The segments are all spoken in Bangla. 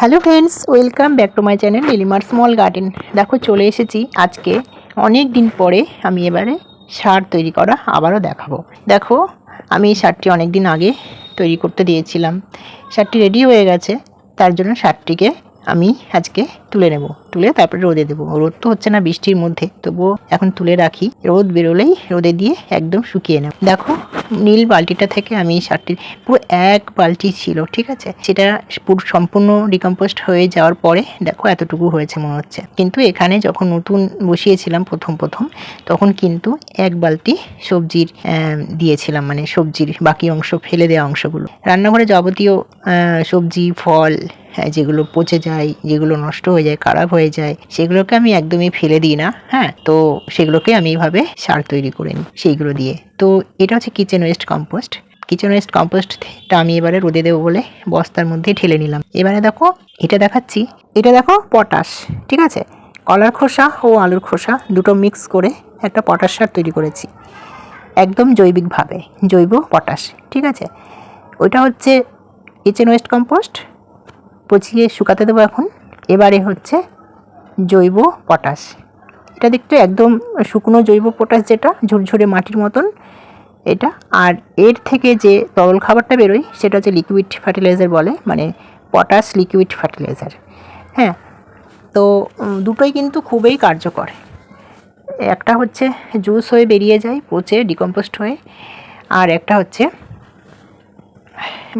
Hello friends welcome back to my channel লিলিমার small garden দেখো, চলে এসেছি আজকে অনেক দিন পরে আমি এবারে সার তৈরি করা আবারও দেখাবো। দেখো, আমি এই সারটি অনেক দিন আগে তৈরি করতে দিয়েছিলাম। সারটি রেডি হয়ে গেছে, তার জন্য সারটিকে আমি আজকে তুলে নেব। তুলে তারপরে রোদে দেবো। রোদ তো হচ্ছে না বৃষ্টির মধ্যে। তবুও এখন তুলে রাখি। রোদ বেরোলেই রোদে দিয়ে একদম শুকিয়ে নেব। দেখো, নীল বালতিটা থেকে আমি সারটি পুরো এক বালতি ছিল, ঠিক আছে? সেটা পুরো, সম্পূর্ণ ডিকম্পোস্ট হয়ে যাওয়ার পরে, দেখো এতটুকু হয়েছে মনে হচ্ছে। কিন্তু এখানে যখন নতুন বসিয়েছিলাম প্রথম প্রথম, তখন কিন্তু এক বালতি সবজির দিয়েছিলাম মানে সবজির বাকি অংশ, ফেলে দেওয়া অংশগুলো। রান্নাঘরে যাবতীয় সবজি, ফল হ্যাঁ যেগুলো পচে যায়, যেগুলো নষ্ট হয়ে যায়, খারাপ হয়ে যায়, সেগুলোকে আমি একদমই ফেলে দিই না হ্যাঁ? তো সেগুলোকে আমি এইভাবে সার তৈরি করে নিই সেইগুলো দিয়ে। তো এটা হচ্ছে kitchen waste compost kitchen waste কম্পোস্টটা আমি এবারে রোদে দেবো বলে বস্তার মধ্যে ঢেলে নিলাম। এবারে দেখো, এটা দেখাচ্ছি। এটা দেখো পটাশ, ঠিক আছে? কলার খোসা ও আলুর খোসা দুটো মিক্স করে একটা পটাশ সার তৈরি করেছি। একদম জৈবিকভাবে, জৈব পটাশ, ঠিক আছে? ওইটা হচ্ছে কিচেন ওয়েস্ট কম্পোস্ট পচিয়ে শুকাতে দেবো এখন। এবারে হচ্ছে জৈব পটাশ। এটা দেখতে একদম শুকনো জৈব পটাশ যেটা, ঝুরঝুরে মাটির মতন এটা। আর এর থেকে যে তরল খাবারটা বেরোয়, সেটা হচ্ছে লিকুইড ফার্টিলাইজার বলে মানে পটাশ লিকুইড ফার্টিলাইজার হ্যাঁ তো দুটোই কিন্তু খুবই কার্যকর। একটা হচ্ছে জুস হয়ে বেরিয়ে যায়, পচে ডিকম্পোস্ট হয়ে। আর একটা হচ্ছে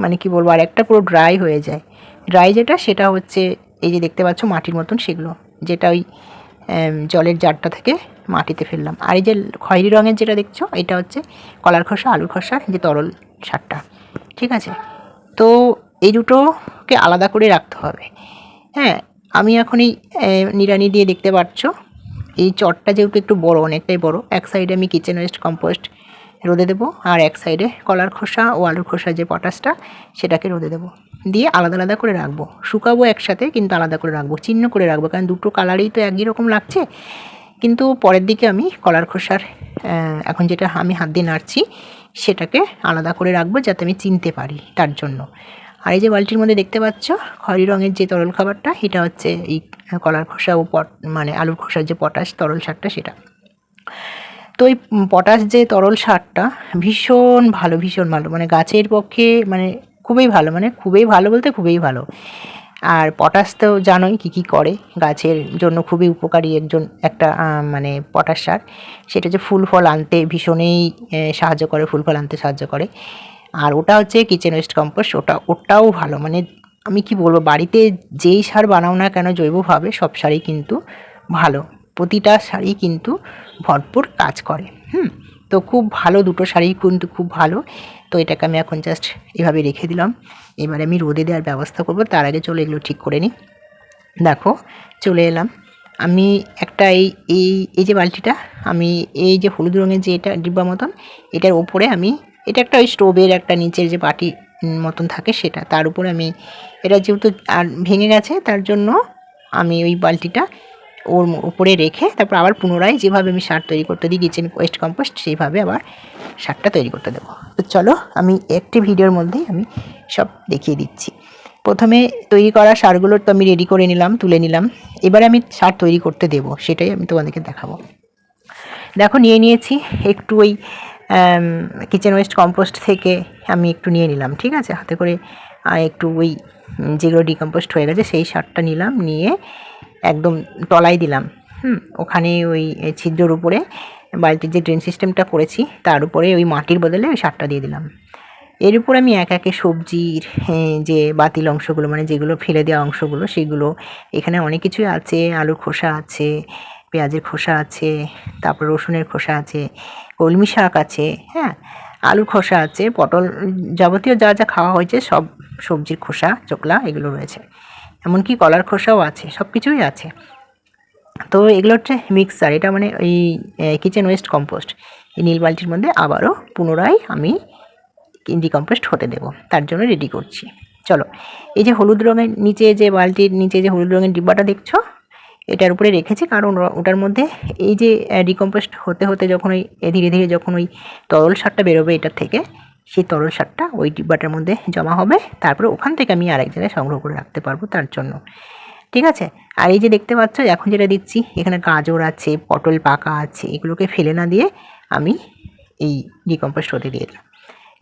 মানে কি বলব, আর একটা পুরো ড্রাই হয়ে যায়। ড্রাই যেটা সেটা হচ্ছে এই যে দেখতে পাচ্ছ মাটির মতন সেগুলো যেটা ওই জলের জারটা থেকে মাটিতে ফেললাম। আর এই যে খয়েরি রঙের যেটা দেখছ এটা হচ্ছে কলার খোসা আলুর খোসার যে তরল সারটা ঠিক আছে? তো এই দুটোকে আলাদা করে রাখতে হবে। হ্যাঁ আমি এখন এই এ, নিড়ানি দিয়ে দেখতে পাচ্ছ এই চটটা যেহেতু একটু বড় অনেকটাই বড় এক সাইডে আমি কিচেন ওয়েস্ট কম্পোস্ট রোদে দেবো। আর এক সাইডে কলার খোসা ও আলুর খোসা যে পটাশটা, সেটাকে রোদে দেবো। দিয়ে আলাদা আলাদা করে রাখব। শুকাবো একসাথে, কিন্তু আলাদা করে রাখব, চিহ্ন করে রাখব। কারণ দুটো কালারই তো একই রকম লাগছে। কিন্তু পরের দিকে আমি কলার খোসার এখন যেটা আমি হাত দিয়ে নাড়ছি, সেটাকে আলাদা করে রাখব যাতে আমি চিনতে পারি তার জন্য। আর এই যে বালতির মধ্যে দেখতে পাচ্ছ খয়েরি রঙের যে তরল খাবারটা, এটা হচ্ছে এই কলার খোসা ও পট মানে আলুর খোসার যে পটাশ, তরল সারটা সেটা। তো এই পটাশ যে তরল সারটা ভীষণ ভালো ভীষণ ভালো। মানে গাছের পক্ষে মানে খুবই ভালো মানে খুবই ভালো বলতে খুবই ভালো। আর পটাশ তো জানোই কী কী করে। গাছের জন্য খুবই উপকারী একজন একটা মানে পটাশ সার। সেটা যে ফুল ফল আনতে ভীষণই সাহায্য করে, ফুল ফল আনতে সাহায্য করে। আর ওটা হচ্ছে কিচেন ওয়েস্ট কম্পোস্ট, ওটা, ওটাও ভালো। মানে আমি কি বলব, বাড়িতে যেই সার বানাও না কেন জৈবভাবে সব সারই কিন্তু ভালো। প্রতিটা শাড়ি কিন্তু ভরপুর কাজ করে, হুম? তো খুব ভালো দুটো শাড়ি কিন্তু খুব ভালো। তো এটাকে আমি এখন জাস্ট এভাবে রেখে দিলাম। এবারে আমি রোদে দেওয়ার ব্যবস্থা করব, তার আগে চলো এগুলো ঠিক করে নিই। দেখো, চলে এলাম। আমি একটা এই এই এই যে বালতিটা, আমি এই যে হলুদ রঙের যে এটা ডিব্বা মতন, এটার ওপরে আমি, এটা একটা ওই স্টোভের একটা নিচের যে বাটি মতন থাকে সেটা, তার উপরে আমি, এটা যেহেতু আর ভেঙে গেছে, তার জন্য আমি ওই বালতিটা ওর উপরে রেখে তারপর আবার পুনরায় যেভাবে আমি সার তৈরি করতে দিই কিচেন ওয়েস্ট কম্পোস্ট সেইভাবে আবার সারটা তৈরি করতে দেবো। তো চলো, আমি একটি ভিডিওর মধ্যেই আমি সব দেখিয়ে দিচ্ছি। প্রথমে তৈরি করা সারগুলো তো আমি রেডি করে নিলাম, তুলে নিলাম। এবারে আমি সার তৈরি করতে দেবো, সেটাই আমি তোমাদেরকে দেখাবো। দেখো, নিয়ে নিয়েছি একটু ওই কিচেন ওয়েস্ট কম্পোস্ট থেকে আমি একটু নিয়ে নিলাম, ঠিক আছে? হাতে করে একটু ওই, যেগুলো ডিকম্পোস্ট হয়ে গেছে, সেই সারটা নিলাম, নিয়ে একদম তলায় দিলাম। হুম ওখানে ওই ছিদ্রর উপরে বাড়িতে যে ড্রেন সিস্টেমটা করেছি, তার উপরে ওই মাটির বদলে ওই সারটা দিয়ে দিলাম। এর উপর আমি এক একে সবজির যে বাতিল অংশগুলো মানে যেগুলো ফেলে দেওয়া অংশগুলো, সেগুলো, এখানে অনেক কিছুই আছে, আলুর খোসা আছে, পেঁয়াজের খোসা আছে, তারপর রসুনের খোসা আছে, কলমি শাক আছে হ্যাঁ আলুর খোসা আছে, পটল যাবতীয় যা যা খাওয়া হয়েছে, সব সবজির খোসা, চোকলা, এগুলো রয়েছে। এমনকি কলার খোসাও আছে সব কিছুই আছে। তো এগুলো হচ্ছে মিক্সার এটা মানে ওই কিচেন ওয়েস্ট কম্পোস্ট এই নীল বালতির মধ্যে আবারও পুনরায় আমি ডিকম্পোস্ট হতে দেবো, তার জন্য রেডি করছি। চলো, এই যে হলুদ রঙের নিচে যে বালতির নিচে যে হলুদ রঙের ডিব্বাটা দেখছ, এটার উপরে রেখেছি, কারণ ওটার মধ্যে এই যে ডিকম্পোস্ট হতে হতে যখন ওই ধীরে ধীরে যখন ওই তরল সারটা বেরোবে এটার থেকে সেই তরল সারটা ওই ডিব্বাটার মধ্যে জমা হবে। তারপরে ওখান থেকে আমি আরেক জায়গায় সংগ্রহ করে রাখতে পারব তার জন্য। ঠিক আছে? আর এই যে দেখতে পাচ্ছ, এখন যেটা দিচ্ছি, এখানে গাজর আছে, পটল পাকা আছে, এগুলোকে ফেলে না দিয়ে আমি এই ডিকম্পোস্ট হতে দিয়ে দিলাম।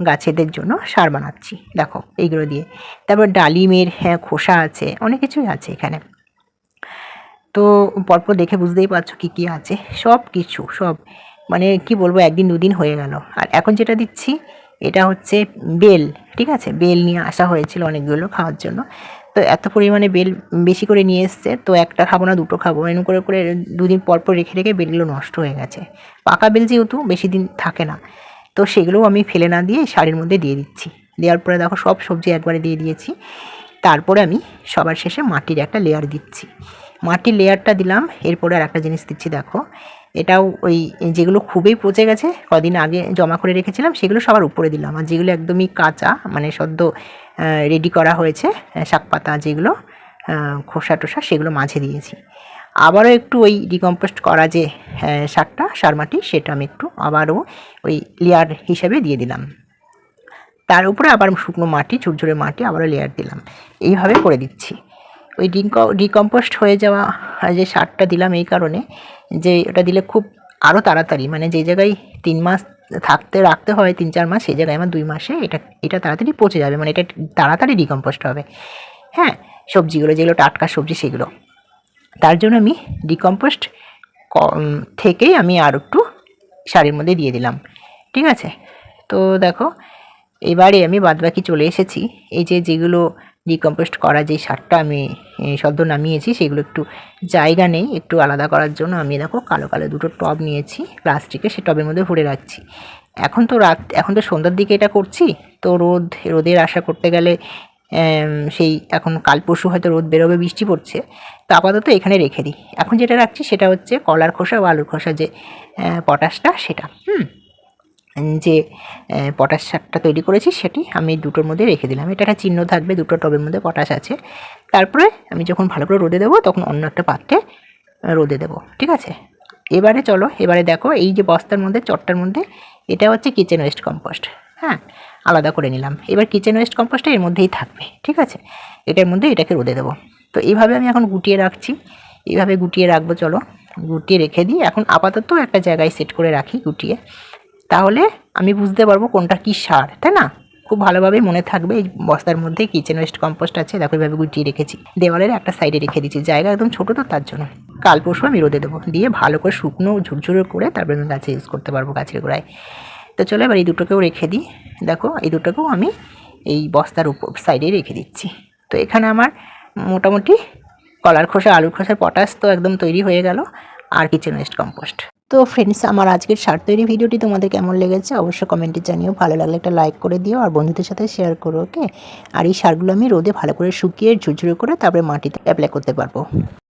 গাছেদের জন্য সার বানাচ্ছি। দেখো, এইগুলো দিয়ে। তারপর ডালিমের হ্যাঁ খোসা আছে, অনেক কিছুই আছে এখানে। তো পরপর দেখে বুঝতেই পারছ কী কী আছে। সব কিছু সব। মানে কি বলব, একদিন দুদিন হয়ে গেল। আর এখন যেটা দিচ্ছি এটা হচ্ছে বেল, ঠিক আছে? বেল নিয়ে আসা হয়েছিল অনেকগুলো খাওয়ার জন্য। তো এত পরিমাণে বেল বেশি করে নিয়ে এসছে, তো একটা খাব না, দুটো খাব, এরকম করে করে দুদিন পর পর রেখে রেখে বেলগুলো নষ্ট হয়ে গেছে। পাকা বেল যেহেতু বেশি দিন থাকে না, তো সেগুলোও আমি ফেলে না দিয়ে শাড়ির মধ্যে দিয়ে দিচ্ছি। দেওয়ার পরে দেখো সব সবজি একবারে দিয়ে দিয়েছি। তারপরে আমি সবার শেষে মাটির একটা লেয়ার দিচ্ছি। মাটির লেয়ারটা দিলাম, এরপরে আর একটা জিনিস দিচ্ছি, দেখো। এটাও ওই যেগুলো খুবই পচে গেছে, কদিন আগে জমা করে রেখেছিলাম, সেগুলো সবার উপরে দিলাম। আর যেগুলো একদমই কাঁচা মানে সদ্য রেডি করা হয়েছে শাক পাতা যেগুলো খোসা টোসা, সেগুলো মাঝে দিয়েছি। আবারও একটু ওই ডিকম্পোস্ট করা যে সারটা সার মাটি, সেটা আমি একটু আবারও ওই লেয়ার হিসাবে দিয়ে দিলাম। তার উপরে আবার শুকনো মাটি, ঝুরঝুরে মাটি আবারও লেয়ার দিলাম। এইভাবে করে দিচ্ছি। ওই ডিক ডিকম্পোস্ট হয়ে যাওয়া যে সারটা দিলাম এই কারণে, যে ওটা দিলে খুব আরও তাড়াতাড়ি মানে যে জায়গায় তিন মাস থাকতে, রাখতে হয় তিন চার মাস, সেই জায়গায় আমার দুই মাসে এটা এটা তাড়াতাড়ি পচে যাবে মানে এটা তাড়াতাড়ি ডিকম্পোস্ট হবে। হ্যাঁ সবজিগুলো যেগুলো, টাটকা সবজি সেগুলো। তার জন্য আমি ডিকম্পোস্ট থেকেই আমি আর একটু শাড়ির মধ্যে দিয়ে দিলাম। ঠিক আছে? তো দেখো, এবারে আমি বাদবাকি চলে এসেছি। এই যে যেগুলো ডিকম্পোস্ট করা যে সারটা আমি সদ্য নামিয়েছি, সেগুলো একটু জায়গা নেই, একটু আলাদা করার জন্য আমি দেখো কালো কালো দুটো টব নিয়েছি প্লাস্টিকে সে টবের মধ্যে ভরে রাখছি। এখন তো রাত, এখন তো সন্ধ্যার দিকে এটা করছি, তো রোদ, রোদের আশা করতে গেলে সেই এখন কাল পরশু হয়তো রোদ বেরোবে, বৃষ্টি পড়ছে, তো আপাতত এখানে রেখে দিই। এখন যেটা রাখছি সেটা হচ্ছে কলার খোসা ও আলুর খোসা যে পটাশটা সেটা, হুম? যে পটাশ সারটা তৈরি করেছি সেটি আমি দুটোর মধ্যে রেখে দিলাম। এটা একটা চিহ্ন থাকবে, দুটো টবের মধ্যে পটাশ আছে। তারপরে আমি যখন ভালো করে রোদে দেবো, তখন অন্য একটা পাত্রে রোদে দেবো। ঠিক আছে? এবারে চলো, এবারে দেখো, এই যে বস্তার মধ্যে, চটটার মধ্যে, এটা হচ্ছে কিচেন ওয়েস্ট কম্পোস্ট হ্যাঁ আলাদা করে নিলাম। এবার কিচেন ওয়েস্ট কম্পোস্টটা এর মধ্যেই থাকবে। ঠিক আছে? এটার মধ্যে এটাকে রোদে দেবো। তো এইভাবে আমি এখন গুটিয়ে রাখছি। এইভাবে গুটিয়ে রাখব, চলো। গুটিয়ে রেখে দিই। এখন আপাতত একটা জায়গায় সেট করে রাখি গুটিয়ে। তাহলে আমি বুঝতে পারব কোনটা কী সার, তাই না? খুব ভালোভাবে মনে থাকবে এই বস্তার মধ্যে কিচেন ওয়েস্ট কম্পোস্ট আছে, দেখো এইভাবে গুটিয়ে রেখেছি। দেওয়ালের একটা সাইডে রেখে দিচ্ছি জায়গা একদম ছোটো তো তার জন্য। কাল পরশু আমি রোদে দেবো, দিয়ে ভালো করে শুকনো, ঝুরঝুরে করে তারপরে আমি গাছে ইউজ করতে পারব গাছের গোড়ায়। তো চলো এবার এই দুটোকেও রেখে দিই। দেখো, এই দুটোকেও আমি এই বস্তার উপর সাইডে রেখে দিচ্ছি। তো এখানে আমার মোটামুটি কলার খোসা, আলুর খোসার পটাশ তো একদম তৈরি হয়ে গেল। আর কিচেন ওয়েস্ট কম্পোস্ট তো ফ্রেন্ডস আমার আজকের সার তৈরি ভিডিওটি তোমাদের কেমন লেগেছে অবশ্যই কমেন্টে জানিও। ভালো লাগলে একটা লাইক করে দিও আর বন্ধুদের সাথে শেয়ার করো ওকে আর এই সারগুলো আমি রোদে ভালো করে শুকিয়ে ঝুরঝুরে করে তারপরে মাটিতে অ্যাপ্লাই করতে পারব।